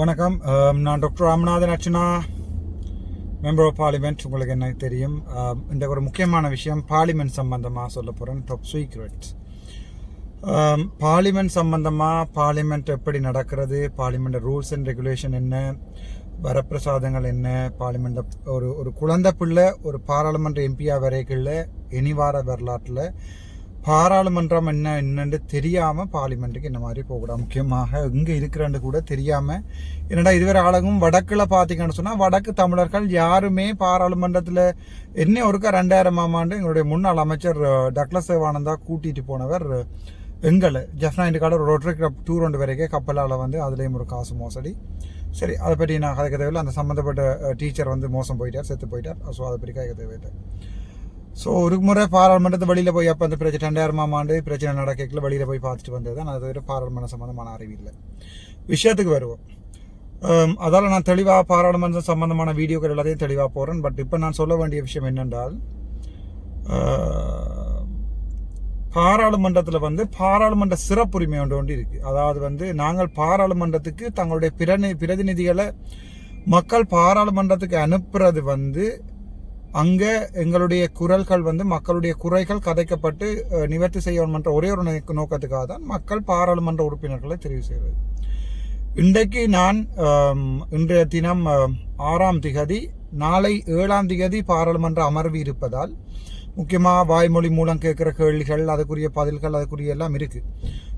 வணக்கம். நான் doctor Ramanathan Archana member of parliament உங்களுக்கு என்ன தெரியும். இந்த ஒரு முக்கியமான விஷயம் பார்லிமெண்ட் சம்பந்தமாக சொல்ல போகிறேன் டாப் சீக்ரெட்ஸ் பார்லிமெண்ட் சம்பந்தமாக பார்லிமெண்ட் எப்படி நடக்கிறது? பார்லிமெண்ட் ரூல்ஸ் அண்ட் ரெகுலேஷன் என்ன? வரப்பிரசாதங்கள் என்ன? பார்லிமெண்ட் ஒரு ஒரு குழந்தை பிள்ளை ஒரு பாராளுமன்ற எம்பியா வரைக்குள்ள இனிவார வரலாற்றில் பாராளுமன்றம் என்ன என்னென்று தெரியாமல் பார்லிமெண்ட்டுக்கு இந்த மாதிரி போகக்கூடாது முக்கியமாக இங்கே இருக்கிறன்னு கூட தெரியாமல் என்னடா இதுவரை ஆளகும் வடக்கில் பார்த்தீங்கன்னு சொன்னால் வடக்கு தமிழர்கள் யாருமே பாராளுமன்றத்தில் என்ன ஒருக்கா ரெண்டாயிரமாம் ஆண்டு எங்களுடைய முன்னாள் அமைச்சர் டக்ளஸ் சேவானந்தா கூட்டிகிட்டு போனவர் எங்களை. ஜெஃப்னா இண்டிகாட ஒரு ரொட்டரி கிளப் டூர் ஒன்று வரைக்கும் கப்பலால் வந்து அதுலேயும் ஒரு காசு மோசடி. சரி அதை பற்றி நான் கதை தேவையில்லை. அந்த சம்மந்தப்பட்ட டீச்சர் வந்து மோசம் போயிட்டார் செத்து போயிட்டார். ஸோ அதை பற்றி கதை தேவையில்லை. ஸோ ஒரு முறை பாராளுமன்றத்தை வெளியில் போய் அப்போ அந்த பிரச்சனை ரெண்டாயிரமாம் ஆண்டு பிரச்சனை நடக்கல வெளியில் போய் பார்த்துட்டு வந்தது தான் அது ஒரு பாராளுமன்ற சம்மந்தமான அறிவு இல்லை விஷயத்துக்கு வருவோம் அதால் அதால நான் தெளிவாக பாராளுமன்றம் சம்மந்தமான வீடியோக்கள் எல்லாத்தையும் தெளிவாக போகிறேன் பட் இப்போ நான் சொல்ல வேண்டிய விஷயம் என்னென்றால் பாராளுமன்றத்தில் வந்து பாராளுமன்ற சிறப்புரிமை ஒன்று ஒன்று இருக்குது அதாவது வந்து நாங்கள் பாராளுமன்றத்துக்கு தங்களுடைய பிரதி பிரதிநிதிகளை மக்கள் பாராளுமன்றத்துக்கு அனுப்புறது வந்து அங்கே எங்களுடைய குரல்கள் வந்து மக்களுடைய குறைகள் கதைக்கப்பட்டு நிவர்த்தி நிவர்த்தி செய்யணும்ன்ற ஒரே ஒரு நோக்கத்துக்காக தான் மக்கள் பாராளுமன்ற உறுப்பினர்களை தெரிவு செய்வது இன்றைக்கு நான் இன்றைய தினம் ஆறாம் திகதி நாளை ஏழாம் திகதி பாராளுமன்ற அமர்வு இருப்பதால் முக்கியமாக வாய்மொழி மூலம் கேட்குற கேள்விகள் அதுக்குரிய பதில்கள் அதுக்குரிய எல்லாம் இருக்குது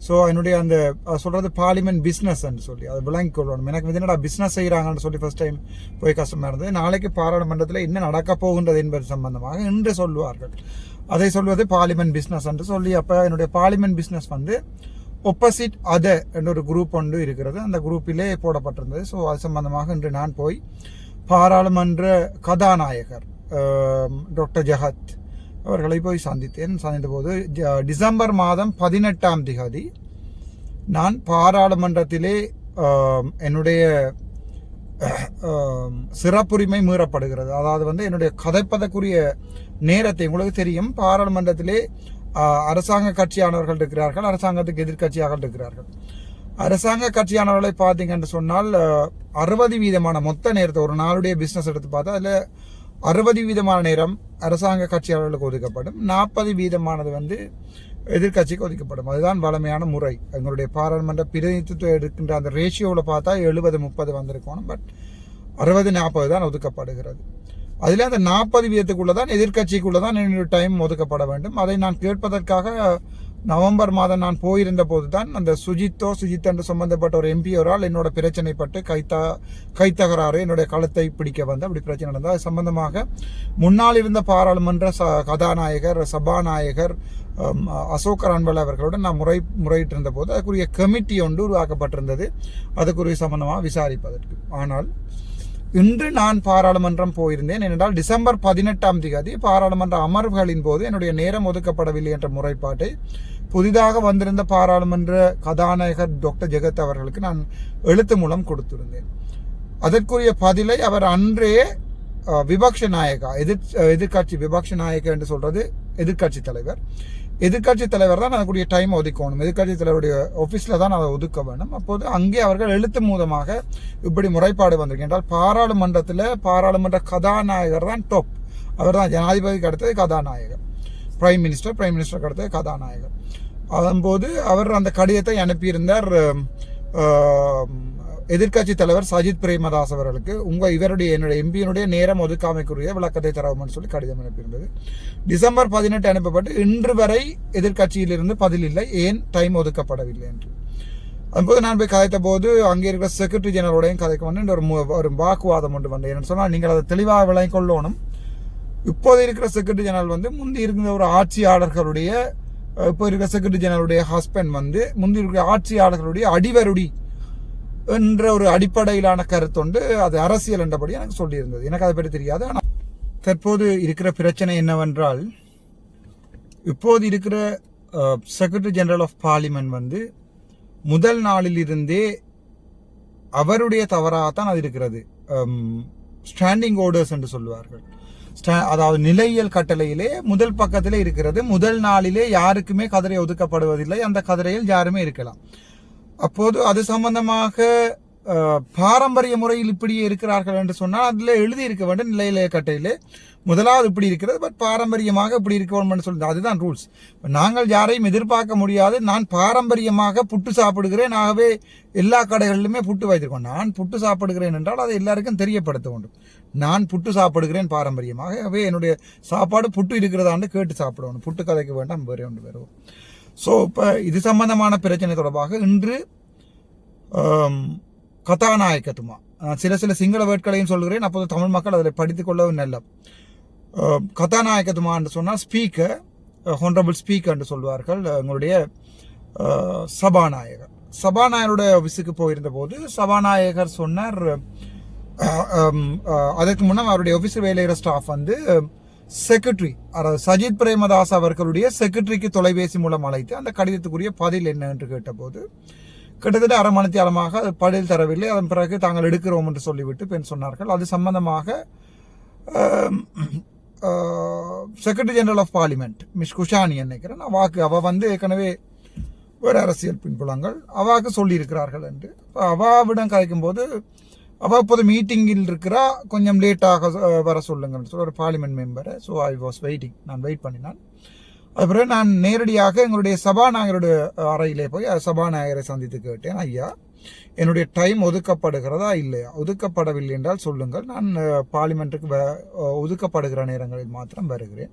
ஸோ என்னுடைய அந்த சொல்கிறது பார்லிமெண்ட் பிஸ்னஸ்ன்னு சொல்லி அது விளங்கி கொள்ளணும். எனக்கு வந்து என்னடா பிஸ்னஸ் செய்கிறாங்கன்னு சொல்லி ஃபஸ்ட் டைம் போய் கஷ்டமாக இருந்தது நாளைக்கு பாராளுமன்றத்தில் என்ன நடக்க போகின்றது என்பது சம்பந்தமாக இன்று சொல்லுவார்கள். அதை சொல்வது பார்லிமெண்ட் பிஸ்னஸ் என்று சொல்லி அப்போ என்னுடைய பார்லிமெண்ட் பிஸ்னஸ் வந்து ஒப்போசிட் அத என்ற ஒரு குரூப் ஒன்று இருக்கிறது. அந்த குரூப்பிலே போடப்பட்டிருந்தது. ஸோ அது சம்பந்தமாக இன்று நான் போய் பாராளுமன்ற கதாநாயகர் டாக்டர் ஜஹத் அவர்களை போய் சந்தித்தேன். சந்தித்த போது ஜ- டிசம்பர் மாதம் பதினெட்டாம் திகதி நான் பாராளுமன்றத்திலே என்னுடைய சிறப்புரிமை மீறப்படுகிறது. அதாவது வந்து என்னுடைய கதைப்பதற்குரிய நேரத்தை உங்களுக்கு தெரியும். பாராளுமன்றத்திலே அரசாங்க கட்சியானவர்கள் இருக்கிறார்கள் அரசாங்கத்துக்கு எதிர்க்கட்சியாக இருக்கிறார்கள். அரசாங்க கட்சியானவர்களை பார்த்தீங்கன்னு சொன்னால் அறுபது வீதமான மொத்த நேரத்தை ஒரு நாளுடைய பிஸ்னஸ் எடுத்து பார்த்தா அதில் அறுபது வீதமான நேரம் அரசாங்க கட்சியாளர்களுக்கு ஒதுக்கப்படும். நாற்பது வீதமானது வந்து எதிர்க்கட்சிக்கு ஒதுக்கப்படும். அதுதான் வளமையான முறை. எங்களுடைய பாராளுமன்ற பிரதிநிதித்துவம் எடுக்கின்ற அந்த ரேஷியோவில் பார்த்தா எழுபது முப்பது வந்திருக்கணும் பட் அறுபது நாற்பது தான் ஒதுக்கப்படுகிறது. அதில் அந்த நாற்பது வீதத்துக்குள்ளே தான் எதிர்கட்சிக்குள்ளே தான் என்னுடைய டைம் ஒதுக்கப்பட வேண்டும். அதை நான் கேட்பதற்காக நவம்பர் மாதம் நான் போயிருந்த போது தான் அந்த சுஜித்தோ சுஜித் என்று சம்பந்தப்பட்ட ஒரு எம்பி ஒரால் என்னோட பிரச்சனைப்பட்டு கைத்தா கைத்தகராறு என்னுடைய கழுத்தை பிடிக்க வந்து அப்படி பிரச்சனை நடந்தது. அது சம்பந்தமாக முன்னால் இருந்த பாராளுமன்ற ச கதாநாயகர் சபாநாயகர் அசோக் ரன்வல் அவர்களுடன் நான் முறை முறையிட்டு இருந்தபோது அதுக்குரிய கமிட்டி ஒன்று உருவாக்கப்பட்டிருந்தது. அதுக்குரிய சம்பந்தமாக விசாரிப்பதற்கு. ஆனால் இன்று நான் பாராளுமன்றம் போயிருந்தேன். ஏனென்றால் டிசம்பர் பதினெட்டாம் தேதி பாராளுமன்ற அமர்வுகளின் போது என்னுடைய நேரம் ஒதுக்கப்படவில்லை என்ற முறைப்பாட்டை புதிதாக வந்திருந்த பாராளுமன்ற கதாநாயகர் டாக்டர் ஜெகத் அவர்களுக்கு நான் எழுத்து மூலம் கொடுத்திருந்தேன். அதற்குரிய பதிலை அவர் அன்றே விபக்ஷ நாயகா எதிர் எதிர்கட்சி விபக்ஷ நாயகா என்று சொல்றது எதிர்கட்சி தலைவர் எதிர்க்கட்சி தலைவர் தான் அதுக்குரிய டைம் ஒதுக்கணும். எதிர்க்கட்சி தலைவருடைய ஆஃபீஸில் தான் அதை ஒதுக்க வேண்டும். அப்போது அங்கே அவர்கள் எழுத்து மூலமாக இப்படி முறைப்பாடு வந்திருக்கின்றால் பாராளுமன்றத்தில் பாராளுமன்ற கதாநாயகர் தான் டாப் அவர் தான் ஜனாதிபதிக்கு அடுத்தது கதாநாயகர். பிரைம் மினிஸ்டர் பிரைம் மினிஸ்டருக்கு அடுத்தது கதாநாயகர். அதன்போது அவர் அந்த கடிதத்தை அனுப்பியிருந்தார் எதிர்க்கட்சி தலைவர் சஜித் பிரேமதாஸ் அவர்களுக்கு உங்கள் இவருடைய என்னுடைய எம்பியினுடைய நேரம் ஒதுக்காமைக்குரிய விளக்கத்தை தரவும்னு சொல்லி கடிதம் அனுப்பியிருந்தது. டிசம்பர் பதினெட்டு அனுப்பப்பட்டு இன்று வரை எதிர்க்கட்சியிலிருந்து பதில் இல்லை. ஏன்? டைம் ஒதுக்கப்படவில்லை என்று. அதுபோது நான் போய் கதைத்த போது அங்கே இருக்கிற செக்ரட்டரி ஜெனரலோடையும் கதைக்க வந்து ஒரு மு- ஒரு வாக்குவாதம் ஒன்று வந்தேன். என்று சொன்னால் நீங்கள் அதை தெளிவாக விளங்கிக் கொள்ளணும். இப்போது இருக்கிற செக்ரட்டரி ஜெனரல் வந்து முந்தி இருந்த ஒரு ஆட்சியாளர்களுடைய இப்போ இருக்கிற செக்ரட்டரி ஜெனரலுடைய ஹஸ்பண்ட் வந்து முந்தி இருக்கிற ஆட்சியாளர்களுடைய அடிவருடி என்ற ஒரு அடிப்படையிலான கருத்தொண்டு அது அரசியல் என்றபடி எனக்கு சொல்லியிருந்தது. எனக்கு அதை பற்றி தெரியாது. ஆனால் தற்போது இருக்கிற பிரச்சனை என்னவென்றால் இப்போது இருக்கிற செக்ரட்டரி ஜெனரல் ஆஃப் பார்லிமெண்ட் வந்து முதல் நாளில் இருந்தே அவருடைய தான் அது இருக்கிறது. ஸ்டாண்டிங் ஓர்டர்ஸ் என்று சொல்லுவார்கள். ஸ்டா- அதாவது நிலையியல் கட்டளையிலே முதல் பக்கத்திலே இருக்கிறது. முதல் நாளிலே யாருக்குமே கதிரை ஒதுக்கப்படுவதில்லை. அந்த கதிரையில் யாருமே இருக்கலாம். அப்போது அது சம்பந்தமாக பாரம்பரிய முறையில் இப்படியே இருக்கிறார்கள் என்று சொன்னால் அதில் எழுதி இருக்க வேண்டும் நிலையிலே கட்டையிலே. முதலாவது இப்படி இருக்கிறது பட் பாரம்பரியமாக இப்படி இருக்க வேண்டும் சொல்லுது அதுதான் ரூல்ஸ் நாங்கள் யாரையும் எதிர்பார்க்க முடியாது. நான் பாரம்பரியமாக புட்டு சாப்பிடுகிறேன். ஆகவே எல்லா கடைகளிலுமே புட்டு வைத்திருக்கோம். நான் புட்டு சாப்பிடுகிறேன் என்றால் அதை எல்லாருக்கும் தெரியப்படுத்த வேண்டும். நான் புட்டு சாப்பிடுகிறேன் பாரம்பரியமாக. ஆகவே என்னுடைய சாப்பாடு புட்டு இருக்கிறதான்னு கேட்டு சாப்பிடணும். புட்டு கதைக்கு வேண்டாம் வேறு ஒன்று வருவோம் ஸோ இப்போ இது சம்பந்தமான பிரச்சனை தொடர்பாக இன்று கதாநாயகத்துமா. சில சில சிங்கள வேட்களையும் சொல்கிறேன் அப்போது தமிழ் மக்கள் அதில் படித்துக்கொள்ளவும் நல்ல. கதாநாயகத்துமா என்று சொன்னால் ஸ்பீக்கர் ஹோனரபிள் ஸ்பீக்கர் என்று சொல்வார்கள் எங்களுடைய சபாநாயகர். சபாநாயகருடைய ஆஃபீஸுக்கு போயிருந்த போது சபாநாயகர் சொன்னார் அதற்கு முன்னே அவருடைய ஆஃபீஸில் வேலையிற ஸ்டாஃப் வந்து செக்ரட்டரி அதாவது சஜித் பிரேமதாஸ் அவர்களுடைய செக்ரட்டரிக்கு தொலைபேசி மூலம் அழைத்து அந்த கடிதத்துக்குரிய பதில் என்ன என்று கேட்டபோது கிட்டத்தட்ட அரை மணித்தியாலமாக அது பதில் தரவில்லை. அதன் பிறகு தாங்கள் எடுக்கிறோம் என்று சொல்லிவிட்டு பெண் சொன்னார்கள். அது சம்பந்தமாக secretary general of parliament miss Kushani நினைக்கிறேன் அவாக்கு அவள் வந்து ஏற்கனவே வேறு அரசியல் பின்புலங்கள். அவாக்கு சொல்லியிருக்கிறார்கள் என்று. அவாவிடம் கதைக்கும் போது அவ அப்போது மீட்டிங்கில் இருக்கிறா கொஞ்சம் லேட்டாக வர சொல்லுங்கன்னு சொல்லி ஒரு பார்லிமெண்ட் மெம்பரை ஸோ ஐ வாஸ் வெயிட்டிங் நான் வெயிட் பண்ணினான். அதுபிறகு நான் நேரடியாக எங்களுடைய சபாநாயகருடைய அறையிலே போய் சபாநாயகரை சந்தித்து கேட்டேன். ஐயா என்னுடைய டைம் ஒதுக்கப்படுகிறதா இல்லையா? ஒதுக்கப்படவில்லை என்றால் சொல்லுங்கள். நான் பார்லிமெண்ட்டுக்கு வ- ஒதுக்கப்படுகிற நேரங்களில் மாத்திரம் வருகிறேன்.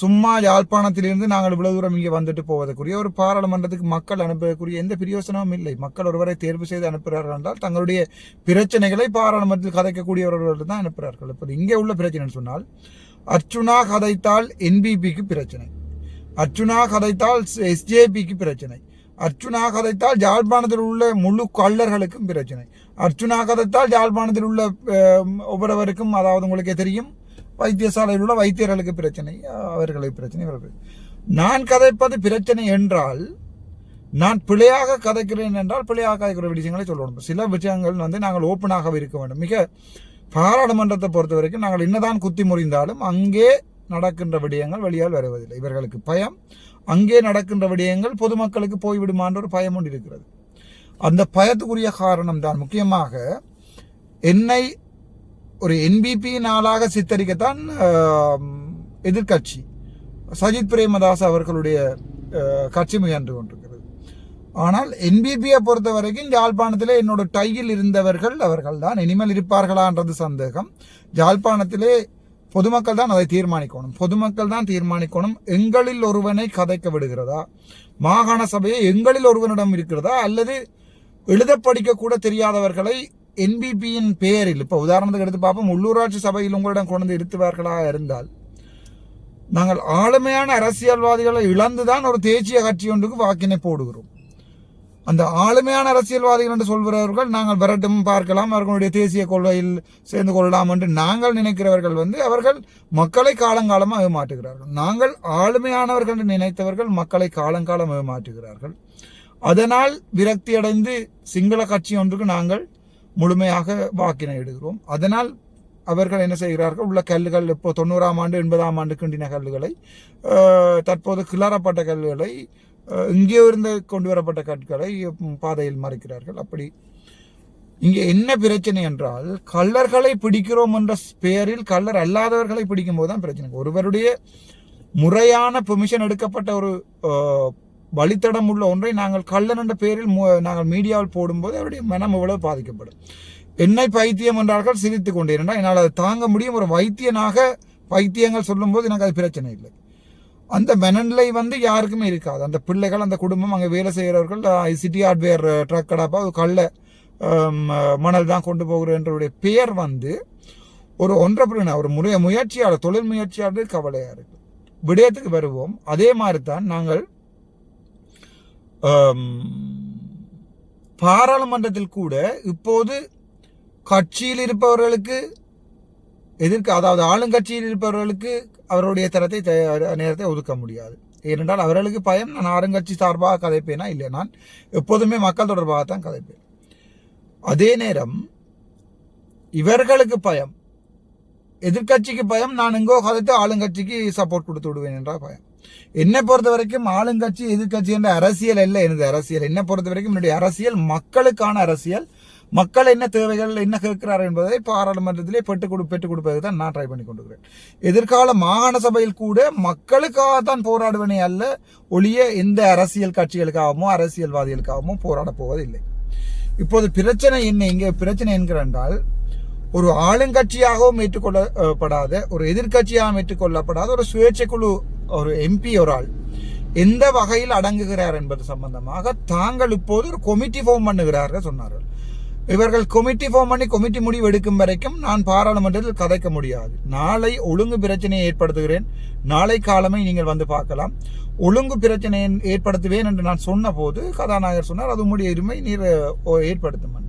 சும்மா யாழ்ப்பாணத்திலிருந்து நாங்கள் இவ்வளவு தூரம் இங்கே வந்துட்டு போவதற்குரிய ஒரு பாராளுமன்றத்துக்கு மக்கள் அனுப்பக்கூடிய எந்த பிரயோசனமும் இல்லை. மக்கள் ஒருவரை தேர்வு செய்து அனுப்புகிறார்கள் என்றால் தங்களுடைய பிரச்சனைகளை பாராளுமன்றத்தில் கதைக்கக்கூடியவர்கள் தான் அனுப்புகிறார்கள். இப்போது இங்கே உள்ள பிரச்சனைன்னு சொன்னால் அர்ச்சுனா கதைத்தால் என்பிபிக்கு பிரச்சனை. அர்ச்சுனா கதைத்தால் எஸ்ஜேபிக்கு பிரச்சனை. அர்ச்சுனா கதைத்தால் யாழ்ப்பாணத்தில் உள்ள முழு கள்ளர்களுக்கும் பிரச்சனை. அர்ச்சுனா கதைத்தால் ஜாழ்ப்பாணத்தில் உள்ள ஒவ்வொருவருக்கும் அதாவது உங்களுக்கே தெரியும் வைத்தியசாலையில் உள்ள வைத்தியர்களுக்கு பிரச்சனை அவர்களுக்கு பிரச்சனை இவர்களுக்கு நான் கதைப்பது பிரச்சனை என்றால் நான் பிழையாக கதைக்கிறேன் என்றால் பிழையாக கதைக்கிற விஷயங்களை சொல்லணும். சில விஷயங்கள் வந்து நாங்கள் ஓப்பனாக இருக்க வேண்டும். மிக பாராளுமன்றத்தை பொறுத்த வரைக்கும் நாங்கள் என்னதான் குத்தி முறிந்தாலும் அங்கே நடக்கின்ற விடயங்கள் வெளியால் வருவதில்லை. இவர்களுக்கு பயம். அங்கே நடக்கின்ற விடயங்கள் பொதுமக்களுக்கு போய்விடுமான்ற ஒரு பயம் ஒன்று இருக்கிறது. அந்த பயத்துக்குரிய காரணம் தான். முக்கியமாக என்னை ஒரு என்பிபி நாளாக சித்தரிக்கத்தான் எதிர்கட்சி எதிர்க்கட்சி. சஜித் பிரேமதாஸ் அவர்களுடைய கட்சி முயன்று கொண்டிருக்கிறது. ஆனால் என்பிபியை பொறுத்த வரைக்கும் யாழ்ப்பாணத்திலே என்னோட டையில் இருந்தவர்கள் அவர்கள் தான் இனிமேல் இருப்பார்களான்றது சந்தேகம். யாழ்ப்பாணத்திலே பொதுமக்கள் தான் அதை தீர்மானிக்கணும். பொதுமக்கள் தான் தீர்மானிக்கணும். எங்களில் ஒருவனை கதைக்க விடுகிறதா? மாகாண சபையை எங்களில் ஒருவனிடம் இருக்கிறதா? அல்லது எழுத படிக்க கூட தெரியாதவர்களை என்பிபியின் பெயரில் இப்போ உதாரணத்துக்கு எடுத்து பார்ப்போம். உள்ளூராட்சி சபையில் உங்களிடம் கொண்டு வந்து இருந்தால் நாங்கள் ஆளுமையான அரசியல்வாதிகளை இழந்துதான் ஒரு தேசிய கட்சி ஒன்றுக்கு வாக்கினை போடுகிறோம். அந்த ஆளுமையான அரசியல்வாதிகள் என்று சொல்கிறவர்கள் நாங்கள் விரட்டும் பார்க்கலாம் அவர்களுடைய தேசிய கொள்கையில் சேர்ந்து கொள்ளலாம் என்று நாங்கள் நினைக்கிறவர்கள் வந்து அவர்கள் மக்களை காலங்காலமாக ஏமாற்றுகிறார்கள். நாங்கள் ஆளுமையானவர்கள் என்று நினைத்தவர்கள் மக்களை காலங்காலம் ஏமாற்றுகிறார்கள். அதனால் விரக்தி அடைந்து சிங்கள கட்சி ஒன்றுக்கு நாங்கள் முழுமையாக வாக்கினை எடுகிறோம் அதனால் அவர்கள் என்ன செய்கிறார்கள்? உள்ள கல்லுகள் இப்போ தொண்ணூறாம் ஆண்டு எண்பதாம் ஆண்டு கிண்டின கல்லுகளை தற்போது கிளறப்பட்ட கல்லுகளை இங்கே இருந்து கொண்டு வரப்பட்ட கற்களை பாதையில் மறைக்கிறார்கள். அப்படி இங்கே என்ன பிரச்சனை என்றால் கள்ளர்களை பிடிக்கிறோம் என்ற பெயரில் கள்ளர் அல்லாதவர்களை பிடிக்கும் போது தான் பிரச்சனை. ஒருவருடைய முறையான பெர்மிஷன் எடுக்கப்பட்ட ஒரு வழித்தடம் உள்ள ஒன்றை நாங்கள் கள்ளன் என்ற பெயரில் நாங்கள் மீடியாவில் போடும்போது அவருடைய மனம் எவ்வளவு பாதிக்கப்படும். என்னை பைத்தியம் என்றார்கள் சிரித்து கொண்டிருந்தால் என்னால் அதை தாங்க முடியும். ஒரு வைத்தியனாக பைத்தியங்கள் சொல்லும்போது எனக்கு அது பிரச்சனை இல்லை. அந்த மனநிலை வந்து யாருக்குமே இருக்காது. அந்த பிள்ளைகள் அந்த குடும்பம் அங்கே வேலை செய்கிறவர்கள் சிட்டி ஹார்ட்வேர் ட்ரக் கடாப்பா கள்ள மணல் தான் கொண்டு போகிறன்றவருடைய பெயர் வந்து ஒரு ஒன்றரை ஒரு முறைய முயற்சியாளர் தொழில் முயற்சியாளர் கவலையாக இருக்கு. விடயத்துக்கு வருவோம். அதே மாதிரி தான் நாங்கள் பாராளுமன்றத்தில் கூட இப்போது கட்சியில் இருப்பவர்களுக்கு எதிர்க்க அதாவது ஆளுங்கட்சியில் இருப்பவர்களுக்கு அவருடைய தரத்தை நேரத்தை ஒதுக்க முடியாது. ஏனென்றால் அவர்களுக்கு பயம் நான் ஆளுங்கட்சி சார்பாக கதைப்பேனா இல்லை நான் எப்போதுமே மக்கள் தொடர்பாக தான் கதைப்பேன். அதே நேரம் இவர்களுக்கு பயம் எதிர்க்கட்சிக்கு பயம் நான் எங்கோ கதைத்து ஆளுங்கட்சிக்கு சப்போர்ட் கொடுத்து விடுவேன் என்ற பயம். என்னை பொறுத்த வரைக்கும் ஆளுங்கட்சி எதிர்கட்சி என்ற அரசியல் அல்ல எனது அரசியல். என்னை பொறுத்த வரைக்கும் என்னுடைய அரசியல் மக்களுக்கான அரசியல். மக்கள் என்ன தேவைகள் என்ன கேட்கிறார் என்பதை பாராளுமன்றத்திலே பெற்றுக் கொடு பெற்றுக் கொடுப்பதை தான் நான் ட்ரை பண்ணி கொண்டிருக்கிறேன். எதிர்கால மாகாண சபையில் கூட மக்களுக்காக தான் போராடுவனே அல்ல ஒளிய எந்த அரசியல் கட்சிகளுக்காகவோ அரசியல்வாதிகளுக்காகவோ போராடப் போவதில்லை. இப்போது பிரச்சனை என்ன? இங்கே பிரச்சனை என்கிறால் ஒரு ஆளுங்கட்சியாகவும் ஏற்றுக்கொள்ளப்படாத ஒரு எதிர்க்கட்சியாகவும் ஏற்றுக்கொள்ளப்படாத ஒரு சுயேட்சை குழு ஒரு எம்பி ஒரு ஆள் எந்த வகையில் அடங்குகிறார் என்பது சம்பந்தமாக தாங்கள் இப்போது ஒரு கொமிட்டி ஃபார்ம் பண்ணுகிறார்கள் சொன்னார்கள். இவர்கள் கொமிட்டி ஃபார்ம் பண்ணி கொமிட்டி முடிவு எடுக்கும் வரைக்கும் நான் பாராளுமன்றத்தில் கதைக்க முடியாது. நாளை ஒழுங்கு பிரச்சனையை ஏற்படுத்துகிறேன். நாளை காலமே நீங்கள் வந்து பார்க்கலாம். ஒழுங்கு பிரச்சனையை ஏற்படுத்துவேன் என்று நான் சொன்ன போது கதாநாயகர் சொன்னார் அது உங்களுடைய உரிமை நீர் ஓ- ஏற்படுத்தும்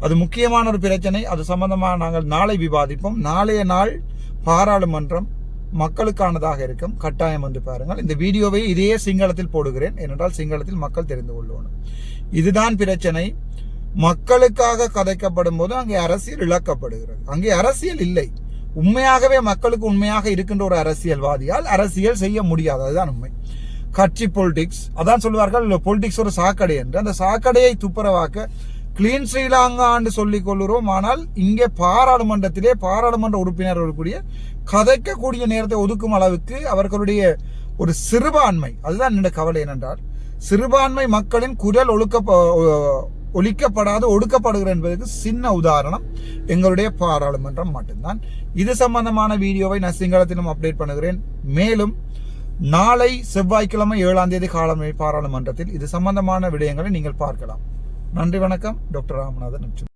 அது முக்கியமான ஒரு பிரச்சனை. அது சம்பந்தமாக நாங்கள் நாளை விவாதிப்போம். நாளைய நாள் பாராளுமன்றம் மக்களுக்கானதாக இருக்கும். கட்டாயம் வந்து பாருங்கள். இந்த வீடியோவை இதே சிங்களத்தில் போடுகிறேன். ஏனென்றால் சிங்களத்தில் மக்கள் தெரிந்து கொள்ளணும் இதுதான் பிரச்சனை. மக்களுக்காக கதைக்கப்படும் போது அங்கே அரசியல் இழக்கப்படுகிறது. அங்கே அரசியல் இல்லை. உண்மையாகவே மக்களுக்கு உண்மையாக இருக்கின்ற ஒரு அரசியல்வாதியால் அரசியல் செய்ய முடியாது. அதுதான் உண்மை. கட்சி பொலிட்டிக்ஸ் அதான் சொல்லுவார்கள் பொலிட்டிக்ஸ் ஒரு சாக்கடை என்று. அந்த சாக்கடையை துப்புரவாக்க கிளீன் ஸ்ரீலங்கா சொல்லிக் கொள்கிறோம். ஆனால் இங்கே பாராளுமன்றத்திலே பாராளுமன்ற உறுப்பினர்கள் கூடிய கதைக்கக்கூடிய நேரத்தை ஒதுக்கும் அளவுக்கு அவர்களுடைய ஒரு சிறுபான்மை அதுதான் என்னுடைய கவலை என்னென்றால் சிறுபான்மை மக்களின் குரல் ஒழுக்க ஒழிக்கப்படாது ஒடுக்கப்படுகிற என்பதற்கு சின்ன உதாரணம் எங்களுடைய பாராளுமன்றம் மட்டும்தான். இது சம்பந்தமான வீடியோவை நான் சிங்களத்திலும் அப்டேட் பண்ணுகிறேன். மேலும் நாளை செவ்வாய்க்கிழமை ஏழாம் தேதி காலமை பாராளுமன்றத்தில் இது சம்பந்தமான விடயங்களை நீங்கள் பார்க்கலாம். நன்றி வணக்கம். டாக்டர் ராமநாதன்